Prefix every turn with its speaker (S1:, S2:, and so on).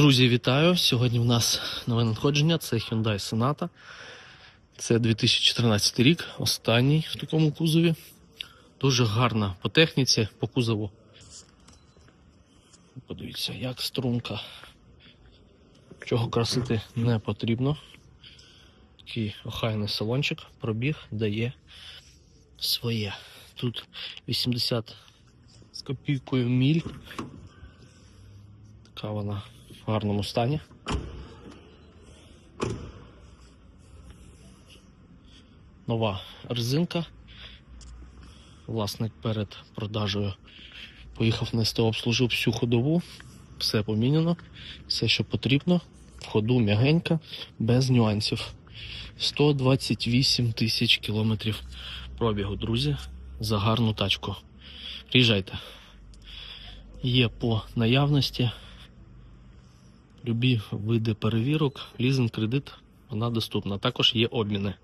S1: Друзі, вітаю! Сьогодні в нас нове надходження. Це Hyundai Sonata. Це 2014 рік, останній в такому кузові. Дуже гарна по техніці, по кузову. Подивіться, як струнка. Чого красити не потрібно. Такий охайний салончик, пробіг дає своє. Тут 80 з копійкою міль. Така вона в гарному стані. Нова резинка. Власник перед продажею поїхав на СТО, обслужив всю ходову. Все поміняно, все, що потрібно. В ходу м'ягенька, без нюансів. 128 тисяч кілометрів пробігу, друзі, за гарну тачку. Приїжджайте. Є по наявності. Любі види перевірок, лізинг, кредит, вона доступна. Також є обміни.